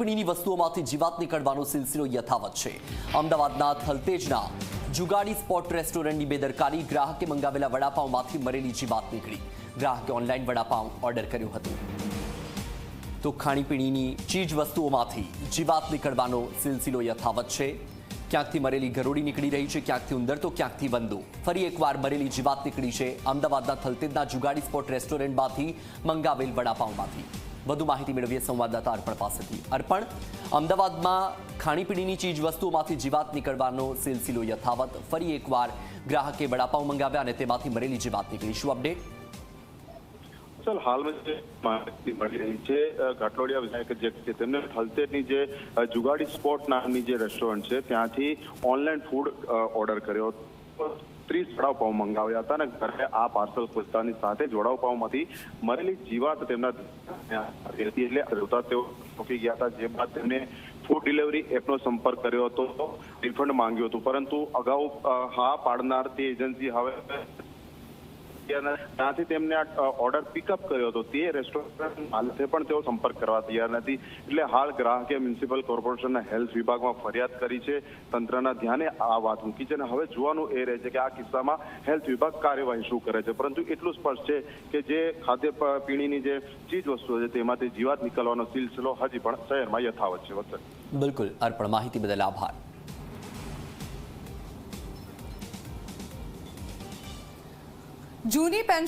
ખાણીપીણીની વસ્તુઓમાંથી જીવાત નીકળવાનો સિલસિલો યથાવત છે. અમદાવાદના થલતેજના જુગાડી સ્પોટ રેસ્ટોરન્ટની બેદરકારી ગ્રાહકે મંગાવેલા વડાપાઉંમાંથી મરેલી જીવાત નીકળી. ગ્રાહકે ઓનલાઈન વડાપાઉં ઓર્ડર કર્યું હતું. તો ખાણીપીણીની ચીજ વસ્તુઓમાંથી જીવાત નીકળવાનો સિલસિલો યથાવત છે. ક્યાંકથી મરેલી ગરોળી નીકળી રહી છે, ક્યાંકથી ઉંદર, તો ક્યાંકથી વંદો. ફરી એકવાર મરેલી જીવાત નીકળી છે અમદાવાદના થલતેજના જુગાડી સ્પોટ રેસ્ટોરન્ટમાંથી મંગાવેલ વડાપાઉંમાંથી વધુ માહિતી મેળવીએ સંવાદદાતા અર્પણ પાસેથી. અર્પણ, અમદાવાદમાં ખાણીપીણીની ચીજ વસ્તુઓમાંથી જીવાત નીકળવાનો સિલસિલો યથાવત. ફરી એકવાર ગ્રાહકે વડાપાઉં મંગાવ્યા અને તેમાંથી મરેલી જીવાત નીકળી. શું અપડેટ? સર, હાલમાં જે મળી રહી છે ઘાટલોડિયા વિધાયક જે તેમને થલતેજની જે જુગાડી સ્પોટ નામની જે રેસ્ટોરન્ટ છે, ત્યાંથી ઓનલાઈન ફૂડ ઓર્ડર કર્યો. ત્રીસ વડાપાઉં મંગાવ્યા હતા અને ઘરે આ પાર્સલ પૂછતાની સાથે જ વડાપાઉંમાંથી મરેલી જીવાત તેમના એટલે જોતા તેઓ ચોકી ગયા હતા. જે બાદ તેમને ફૂડ ડિલિવરી એપનો સંપર્ક કર્યો હતો. રિફંડ માંગ્યું હતું. પરંતુ અગાઉ હા પાડનાર તે એજન્સી હવે ત્યાંથી તેમને આ ઓર્ડર પિકઅપ કર્યો હતો. તે રેસ્ટોરન્ટ માલિકે પણ તેઓ સંપર્ક કરવા તૈયાર નથી. એટલે હાલ ગ્રાહકે મ્યુનિસિપલ કોર્પોરેશનના હેલ્થ વિભાગમાં ફરિયાદ કરી છે, તંત્રના ધ્યાને આ વાત મૂકી છે અને હવે જોવાનું એ રહે છે કે આ કિસ્સામાં હેલ્થ વિભાગ કાર્યવાહી શું કરે છે. પરંતુ એટલું સ્પષ્ટ છે કે જે ખાદ્ય પીણીની જે ચીજ વસ્તુઓ છે તેમાંથી જીવાત નીકળવાનો સિલસિલો હજી પણ શહેરમાં યથાવત છે. વચ્ચે બિલકુલ. અર્પણ માહિતી બદલ આભાર. જૂની પેન્શન